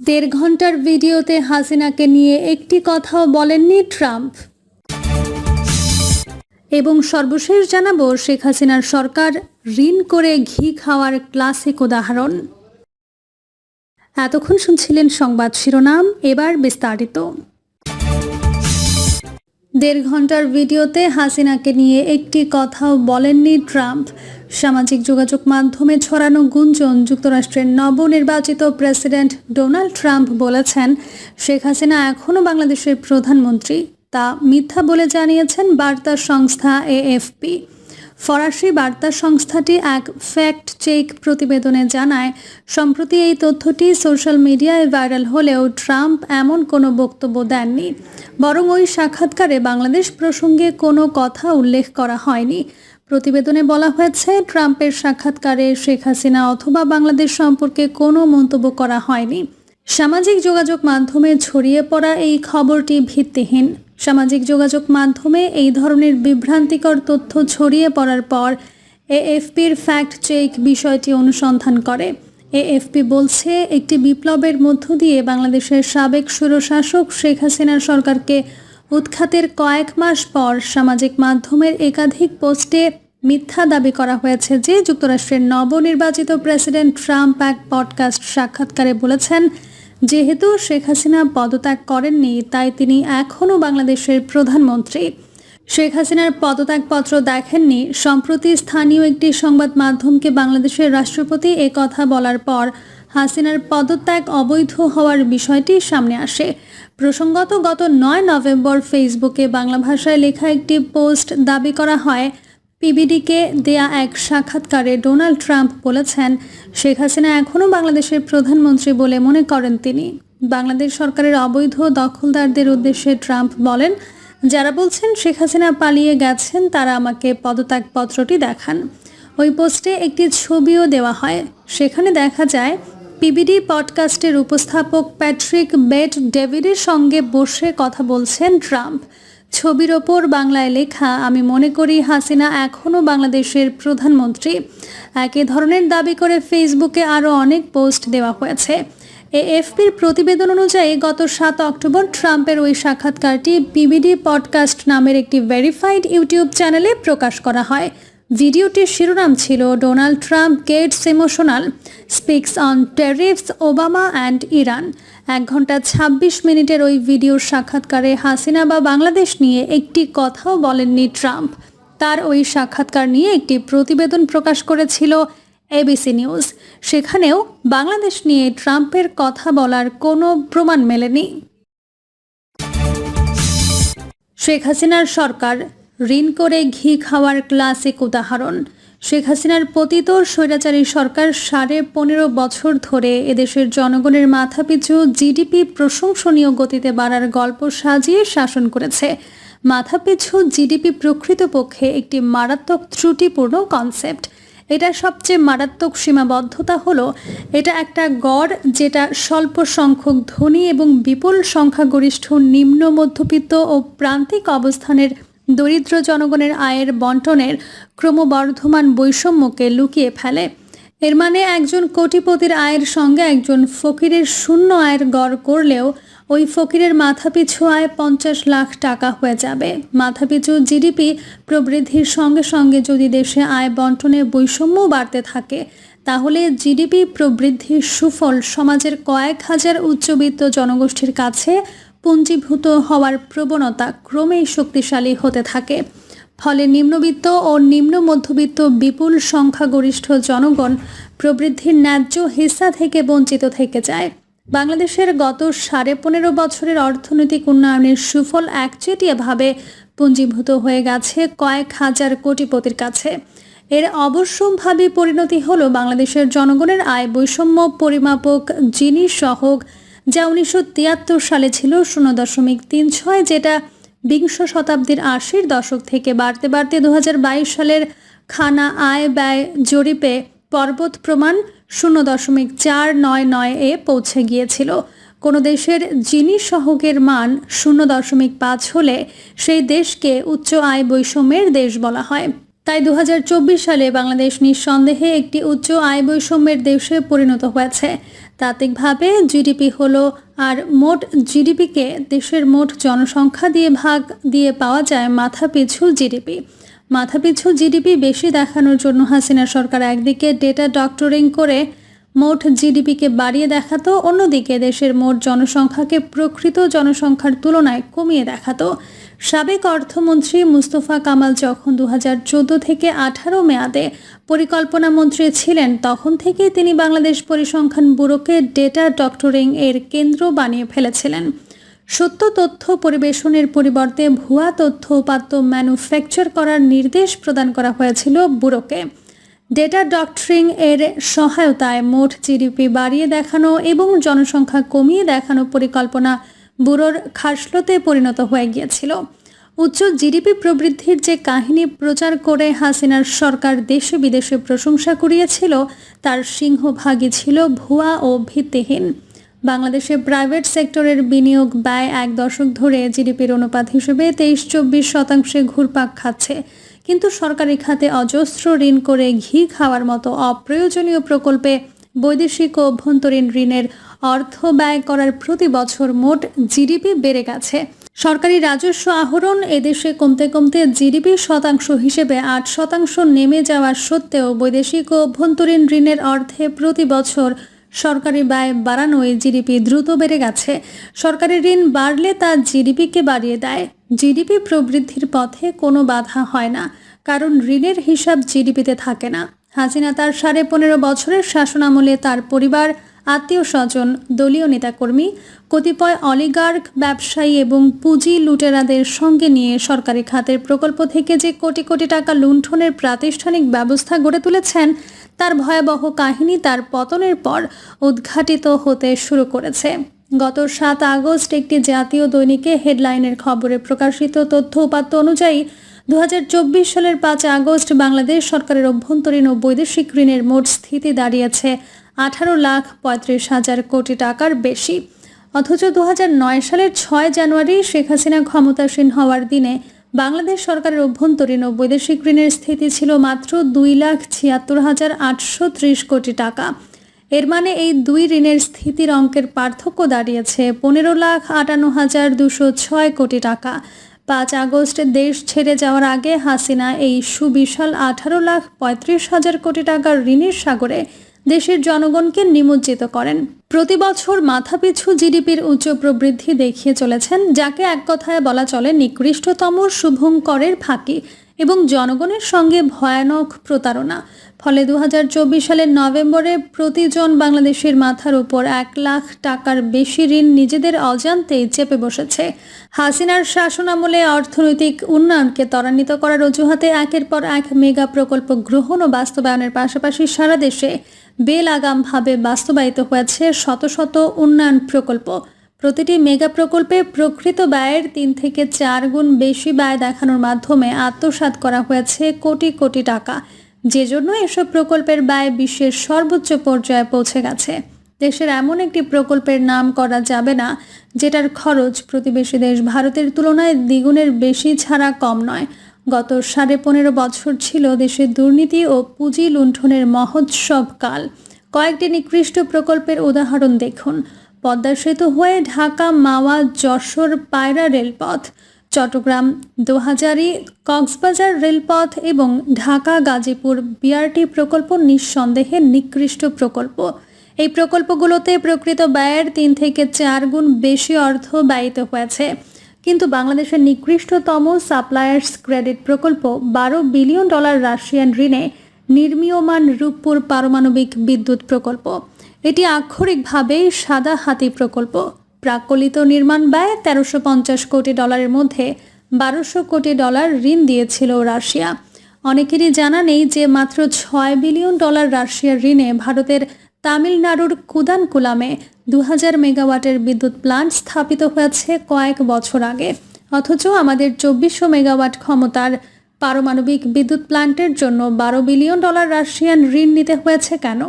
দেড় ঘণ্টার ভিডিওতে হাসিনাকে নিয়ে একটি কথাও বলেননি ট্রাম্প। এবং সর্বশেষ জানাব, শেখ হাসিনার সরকার ঋণ করে ঘি খাওয়ার ক্লাসিক উদাহরণ। এতক্ষণ শুনছিলেন সংবাদ শিরোনাম, এবার বিস্তারিত। দেড় ঘণ্টার ভিডিওতে হাসিনাকে নিয়ে একটি কথাও বলেননি ট্রাম্প। সামাজিক যোগাযোগ মাধ্যমে ছড়ানো গুঞ্জন যুক্তরাষ্ট্রের নবনির্বাচিত প্রেসিডেন্ট ডোনাল্ড ট্রাম্প বলেছেন, শেখ হাসিনা এখনও বাংলাদেশের প্রধানমন্ত্রী। তা মিথ্যা বলে জানিয়েছেন বার্তা সংস্থা এএফপি। ফরাসি বার্তা সংস্থাটি এক ফ্যাক্ট চেক প্রতিবেদনে জানায়, সম্প্রতি এই তথ্যটি সোশ্যাল মিডিয়ায় ভাইরাল হলেও ট্রাম্প এমন কোনো বক্তব্য দেননি। বরং ওই সাক্ষাৎকারে বাংলাদেশ প্রসঙ্গে কোনো কথা উল্লেখ করা হয়নি। প্রতিবেদনে বলা হয়েছে, ট্রাম্পের সাক্ষাৎকারে শেখ হাসিনা অথবা বাংলাদেশ সম্পর্কে কোনো মন্তব্য করা হয়নি। সামাজিক যোগাযোগ মাধ্যমে ছড়িয়ে পড়া এই খবরটি ভিত্তিহীন। সামাজিক যোগাযোগ মাধ্যমে এই ধরনের বিভ্রান্তিকর তথ্য ছড়িয়ে পড়ার পর এএফপির ফ্যাক্ট চেক বিষয়টি অনুসন্ধান করে। এএফপি বলছে, একটি বিপ্লবের মধ্য দিয়ে বাংলাদেশের সাবেক স্বৈরশাসক শেখ হাসিনার সরকারকে উৎখাতের কয়েক মাস পর সামাজিক মাধ্যমের একাধিক পোস্টে মিথ্যা দাবি করা হয়েছে যে যুক্তরাষ্ট্রের নবনির্বাচিত প্রেসিডেন্ট ট্রাম্প এক পডকাস্ট সাক্ষাৎকারে বলেছেন যেহেতু শেখ হাসিনা পদত্যাগ করেননি, তাই তিনি এখনও বাংলাদেশের প্রধানমন্ত্রী। শেখ হাসিনার পদত্যাগপত্র দেখেননি, সম্প্রতি স্থানীয় একটি সংবাদ মাধ্যমকে বাংলাদেশের রাষ্ট্রপতি এ কথা বলার পর হাসিনার পদত্যাগ অবৈধ হওয়ার বিষয়টি সামনে আসে। প্রসঙ্গত গত নয় নভেম্বর ফেসবুকে বাংলা ভাষায় লেখা একটি পোস্ট দাবি করা হয় পিবিডিকে দেয়া এক সাক্ষাৎকারে ডোনাল্ড ট্রাম্প বলেছেন, শেখ হাসিনা এখনও বাংলাদেশের প্রধানমন্ত্রী বলে মনে করেন তিনি। বাংলাদেশ সরকারের অবৈধ দখলদারদের উদ্দেশ্যে ট্রাম্প বলেন, যারা বলছেন শেখ হাসিনা পালিয়ে গেছেন, তারা আমাকে পদত্যাগপত্রটি দেখান। ওই পোস্টে একটি ছবিও দেওয়া হয়। সেখানে দেখা যায়, পিবিডি পডকাস্টের উপস্থাপক প্যাট্রিক বেট ডেভিডের সঙ্গে বসে কথা বলছেন ট্রাম্প। ছবির ওপর বাংলায় লেখা, আমি মনে করি হাসিনা এখনও বাংলাদেশের প্রধানমন্ত্রী। একই ধরনের দাবি করে ফেসবুকে আরও অনেক পোস্ট দেওয়া হয়েছে। এএফপির প্রতিবেদন অনুযায়ী, গত সাত অক্টোবর ট্রাম্পের ওই সাক্ষাৎকারটি বিবিডি পডকাস্ট নামের একটি ভেরিফাইড ইউটিউব চ্যানেলে প্রকাশ করা হয়। ভিডিওটির শিরোনাম ছিল, Donald Trump gets emotional, speaks on tariffs, Obama and Iran. এক ঘণ্টা ২৬ মিনিটের ওই ভিডিওর সাক্ষাৎকারে হাসিনা বা বাংলাদেশ নিয়ে একটি কথাও বলেননি ট্রাম্প। তার ওই সাক্ষাৎকার নিয়ে একটি প্রতিবেদন প্রকাশ করেছিল এবিসি নিউজ। সেখানেও বাংলাদেশ নিয়ে ট্রাম্পের কথা বলার কোনো প্রমাণ মেলেনি। শেখ হাসিনার সরকার, ঋণ করে ঘি খাওয়ার ক্লাসিক উদাহরণ। শেখ হাসিনার পতিত স্বৈরাচারী সরকার সাড়ে পনেরো বছর ধরে এদেশের জনগণের মাথাপিছু জিডিপি প্রশংসনীয় গতিতে বাড়ার গল্প সাজিয়ে শাসন করেছে। মাথাপিছু জিডিপি প্রকৃতপক্ষে একটি মারাত্মক ত্রুটিপূর্ণ কনসেপ্ট এটা সবচেয়ে মারাত্মক সীমাবদ্ধতা হলো, এটা একটা গড় যেটা স্বল্প সংখ্যক ধনী এবং বিপুল সংখ্যাগরিষ্ঠ নিম্ন মধ্যবিত্ত ও প্রান্তিক অবস্থানের দরিদ্র জনগণের আয়ের বন্টনের ক্রমবর্ধমান বৈষম্যকে লুকিয়ে ফেলে। এর মানে একজন কোটিপতির আয়ের সঙ্গে একজন ফকিরের শূন্য আয়ের গড় করলেও ওই ফকিরের মাথাপিছু আয় পঞ্চাশ লাখ টাকা হয়ে যাবে। মাথাপিছু জিডিপি প্রবৃদ্ধির সঙ্গে সঙ্গে যদি দেশে আয় বন্টনে বৈষম্য বাড়তে থাকে, তাহলে জিডিপি প্রবৃদ্ধির সুফল সমাজের কয়েক হাজার উচ্চবিত্ত জনগোষ্ঠীর কাছে পুঞ্জীভূত হওয়ার প্রবণতা ক্রমেই শক্তিশালী হতে থাকে। ফলে নিম্নবিত্ত ও নিম্ন মধ্যবিত্ত বিপুল সংখ্যাগরিষ্ঠ জনগণ প্রবৃদ্ধির ন্যায্য হিস্সা থেকে বঞ্চিত থেকে যায়। বাংলাদেশের গত সাড়ে পনেরো বছরের অর্থনৈতিক উন্নয়নের সুফল একচেটিয়াভাবে পুঞ্জীভূত হয়ে গেছে কয়েক হাজার কোটিপতির কাছে। এর অবশ্যম্ভাবী পরিণতি হল বাংলাদেশের জনগণের আয় বৈষম্য পরিমাপক জিনিস সহক যা উনিশশো তিয়াত্তর সালে ছিল শূন্য দশমিক তিন ছয়, যেটা বিংশ শতাব্দীর আশির দশক থেকে বাড়তে বাড়তে দু হাজার বাইশ সালের খানা আয় ব্যয় জরিপে পর্বত প্রমাণ শূন্য দশমিক চার নয় নয় এ পৌঁছে গিয়েছিল। কোনো দেশের জিনিস সহকের মান শূন্য দশমিক পাঁচ হলে সেই দেশকে উচ্চ আয় বৈষম্যের দেশ বলা হয়। তাই দু হাজার চব্বিশ সালে বাংলাদেশ নিঃসন্দেহে একটি উচ্চ আয় বৈষম্যের দেশে পরিণত হয়েছে। তাত্ত্বিকভাবে জিডিপি হলো আর মোট জিডিপিকে দেশের মোট জনসংখ্যা দিয়ে ভাগ দিয়ে পাওয়া যায় মাথাপিছু জিডিপি। মাথাপিছু জিডিপি বেশি দেখানোর জন্য হাসিনা সরকার একদিকে ডেটা ডক্টরিং করে মোট জিডিপিকে বাড়িয়ে দেখাতো, অন্যদিকে দেশের মোট জনসংখ্যাকে প্রকৃত জনসংখ্যার তুলনায় কমিয়ে দেখাতো। সাবেক অর্থমন্ত্রী মুস্তফা কামাল যখন দু হাজার চোদ্দ থেকে আঠারো মেয়াদে পরিকল্পনা মন্ত্রী ছিলেন, তখন থেকেই তিনি বাংলাদেশ পরিসংখ্যান ব্যুরোকে ডেটা ডক্টরিং এর কেন্দ্র বানিয়ে ফেলেছিলেন। সত্য তথ্য পরিবেশনের পরিবর্তে ভুয়া তথ্য উপাত্ত ম্যানুফ্যাকচার করার নির্দেশ প্রদান করা হয়েছিল ব্যুরোকে। ডেটা ডক্টরিং এর সহায়তায় মোট জিডিপি বাড়িয়ে দেখানো এবং জনসংখ্যা কমিয়ে দেখানো পরিকল্পনা ব্যুরোর খাসলতে পরিণত হয়ে গিয়েছিল। উচ্চ জিডিপি প্রবৃদ্ধির যে কাহিনী প্রচার করে হাসিনার সরকার দেশে বিদেশে প্রশংসা কুড়িয়েছিল, তার সিংহভাগই ছিল ভুয়া ও ভিত্তিহীন। বাংলাদেশে প্রাইভেট সেক্টরের বিনিয়োগ ব্যয় এক দশক ধরে জিডিপির অনুপাত হিসেবে তেইশ চব্বিশ শতাংশে ঘুরপাক খাচ্ছে। কিন্তু সরকারি খাতে অজস্র ঋণ করে ঘি খাওয়ার মতো অপ্রয়োজনীয় প্রকল্পে বৈদেশিক অভ্যন্তরীণ ঋণের অর্থ ব্যয় করার প্রতি বছর মোট জিডিপি বেড়ে গেছে। সরকারি রাজস্ব আহরণ এদেশে কমতে কমতে জিডিপি শতাংশ হিসেবে আট শতাংশ নেমে যাওয়ার সত্ত্বেও বৈদেশিক ও অভ্যন্তরীণ ঋণের অর্থে প্রতি বছর সরকারি ব্যয় বাড়ানোয় জিডিপি দ্রুত বেড়ে গেছে। সরকারি ঋণ বাড়লে তা জিডিপিকে বাড়িয়ে দেয়। জিডিপি প্রবৃদ্ধির পথে কোনো বাধা হয় না, কারণ ঋণের হিসাব জিডিপিতে থাকে না। হাসিনা তার সাড়ে পনেরো বছরের শাসনামলে তার পরিবার, আত্মীয় স্বজন, দলীয় নেতাকর্মী, কতিপয় অলিগার্ক, ব্যবসায়ী এবং পুঁজি লুটেরাদের সঙ্গে নিয়ে সরকারি খাতের প্রকল্প থেকে যে কোটি কোটি টাকা লুণ্ঠনের প্রাতিষ্ঠানিক ব্যবস্থা গড়ে তুলেছেন, তার ভয়াবহ কাহিনী তার পতনের পর উদ্ঘাটিত হতে শুরু করেছে। গত সাত আগস্ট একটি জাতীয় দৈনিকে হেডলাইনের খবরে প্রকাশিত তথ্য উপাত্ত অনুযায়ী দু হাজার চব্বিশ সালের পাঁচ আগস্ট বাংলাদেশ সরকারের অভ্যন্তরীণ ও বৈদেশিক ঋণের মোট স্থিতি দাঁড়িয়েছে আঠারো লাখ পঁয়ত্রিশ হাজার কোটি টাকার বেশি। অথচ দু হাজার নয় সালের ছয় জানুয়ারি শেখ হাসিনা ক্ষমতাসীন হওয়ার দিনে বাংলাদেশ সরকারের অভ্যন্তরীণ ও বৈদেশিক ঋণের স্থিতি ছিল মাত্র দুই লাখ ছিয়াত্তর হাজার আটশো ত্রিশ কোটি টাকা। এর মানে এই দুই ঋণের স্থিতির অঙ্কের পার্থক্য দাঁড়িয়েছে পনেরো লাখ আটান্ন হাজার দুশো ছয় কোটি টাকা। পাঁচ আগস্ট দেশ ছেড়ে যাওয়ার আগে হাসিনা এই সুবিশাল আঠারো লাখ পঁয়ত্রিশ হাজার কোটি টাকার ঋণের সাগরে দেশের জনগণকে নিমজ্জিত করেন। প্রতি বছর মাথাপিছু জিডিপির উচ্চ প্রবৃদ্ধি দেখিয়ে চলেছেন, যাকে এক কথায় বলা চলে নিকৃষ্টতম শুভঙ্করের ফাঁকি। এবং জনগণের সঙ্গে ভয়ানক প্রতারণা। ফলে দু হাজার চব্বিশ সালের নভেম্বরে প্রতিজন বাংলাদেশের মাথার উপর এক লাখ টাকার বেশি ঋণ নিজেদের অজান্তেই চেপে বসেছে। হাসিনার শাসনামলে অর্থনৈতিক উন্নয়নকে ত্বরান্বিত করার অজুহাতে একের পর এক মেগা প্রকল্প গ্রহণ ও বাস্তবায়নের পাশাপাশি সারা দেশে বেলাগামভাবে বাস্তবায়িত হয়েছে শত শত উন্নয়ন প্রকল্প। প্রতিটি মেগা প্রকল্পে প্রকৃত ব্যয়ের তিন থেকে চার গুণ বেশি ব্যয় দেখানোর মাধ্যমে আত্মসাৎ করা হয়েছে কোটি কোটি টাকা। যে জন্য এসব প্রকল্পের ব্যয় বিশ্বের সর্বোচ্চ পর্যায়ে পৌঁছে গেছে। দেশের এমন একটি প্রকল্পের নাম করা যাবে না, যেটার খরচ প্রতিবেশী দেশ ভারতের তুলনায় দ্বিগুণের বেশি ছাড়া কম নয়। গত সাড়ে পনেরো বছর ছিল দেশের দুর্নীতি ও পুঁজি লুণ্ঠনের মহোৎসব কাল কয়েকটি নিকৃষ্ট প্রকল্পের উদাহরণ দেখুন। পদ্মা সেতু হয়ে ঢাকা, মাওয়া, যশোর পায়রা রেলপথ, চট্টগ্রাম, দোহাজারি, কক্সবাজার রেলপথ এবং ঢাকা, গাজীপুর বিআরটি প্রকল্প নিঃসন্দেহে নিকৃষ্ট প্রকল্প। এই প্রকল্পগুলোতে প্রকৃত ব্যয়ের তিন থেকে চার গুণ বেশি অর্থ ব্যয়িত হয়েছে। কিন্তু বাংলাদেশের নিকৃষ্টতম সাপ্লায়ার্স ক্রেডিট প্রকল্প বারো বিলিয়ন ডলার রাশিয়ান ঋণে নির্মীয়মান রূপপুর পারমাণবিক বিদ্যুৎ প্রকল্প। এটি আক্ষরিকভাবে সাদা হাতি প্রকল্প। প্রাকলিত নির্মাণ ব্যয় তেরোশো পঞ্চাশ কোটি ডলারের মধ্যে বারোশো কোটি ডলার ঋণ দিয়েছিল রাশিয়া। অনেকেরই জানা নেই যে মাত্র ছয় বিলিয়ন ডলার রাশিয়ার ঋণে ভারতের তামিলনাড়ুর কুদানকুলামে দু হাজার মেগাওয়াটের বিদ্যুৎ প্লান্ট স্থাপিত হয়েছে কয়েক বছর আগে। অথচ আমাদের চব্বিশশো মেগাওয়াট ক্ষমতার পারমাণবিক বিদ্যুৎ প্লান্টের জন্য বারো বিলিয়ন ডলার রাশিয়ান ঋণ নিতে হয়েছে কেন?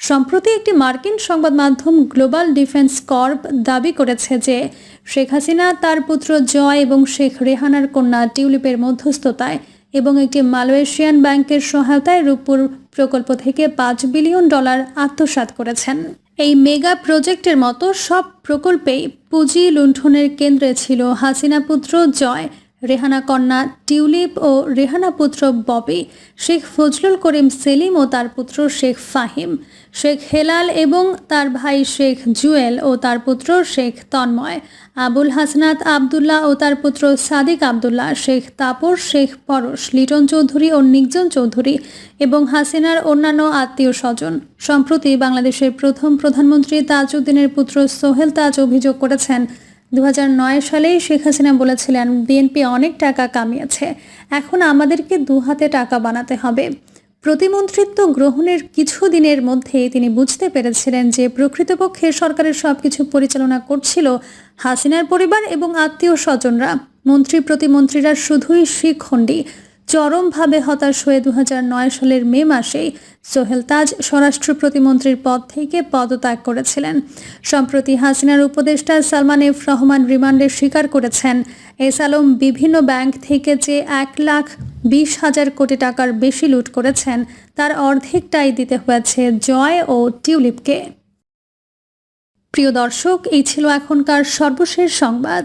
সম্প্রতি একটি মার্কিন সংবাদ মাধ্যম গ্লোবাল ডিফেন্স কর্প দাবি করেছে যে শেখ হাসিনা, তার পুত্র জয় এবং শেখ রেহানার কন্যা টিউলিপের মধ্যস্থতায় এবং একটি মালয়েশিয়ান ব্যাংকের সহায়তায় রূপপুর প্রকল্প থেকে পাঁচ বিলিয়ন ডলার আত্মসাৎ করেছেন। এই মেগা প্রজেক্টের মতো সব প্রকল্পেই পুঁজি লুণ্ঠনের কেন্দ্রে ছিল হাসিনা পুত্র জয় রেহানা কন্যা টিউলিপ ও রেহানা পুত্র ববি, শেখ ফজলুল করিম সেলিম ও তার পুত্র শেখ ফাহিম, শেখ হেলাল এবং তার ভাই শেখ জুয়েল ও তার পুত্র শেখ তন্ময়, আবুল হাসনাত আবদুল্লাহ ও তার পুত্র সাদিক আবদুল্লাহ, শেখ তাপর, শেখ পরশ, লিটন চৌধুরী ও নিকজন চৌধুরী এবং হাসিনার অন্যান্য আত্মীয় স্বজন। সম্প্রতি বাংলাদেশের প্রথম প্রধানমন্ত্রী তাজউদ্দিনের পুত্র সোহেল তাজ অভিযোগ করেছেন দু সালেই শেখ হাসিনা বলেছিলেন, বিএনপি অনেক টাকা কামিয়েছে, এখন আমাদেরকে দু হাতে টাকা বানাতে হবে। প্রতিমন্ত্রিত্ব গ্রহণের কিছু দিনের মধ্যেই তিনি বুঝতে পেরেছিলেন যে প্রকৃতপক্ষে সরকারের সবকিছু পরিচালনা করছিল হাসিনার পরিবার এবং আত্মীয় স্বজনরা। মন্ত্রী প্রতিমন্ত্রীরা শুধুই শিখণ্ডী চরমভাবে হতাশ হয়ে দু হাজার নয় সালের মে মাসেই সোহেল তাজ স্বরাষ্ট্র প্রতিমন্ত্রীর পদ থেকে পদত্যাগ করেছিলেন। সম্প্রতি হাসিনার উপদেষ্টা সালমান এফ রহমান রিমান্ডে স্বীকার করেছেন। এস আলম বিভিন্ন ব্যাংক থেকে যে এক লাখ বিশ হাজার কোটি টাকার বেশি লুট করেছেন, তার অর্ধেকটাই দিতে হয়েছে জয় ও টিউলিপকে। প্রিয় দর্শক, এই ছিল এখনকার সর্বশেষ সংবাদ।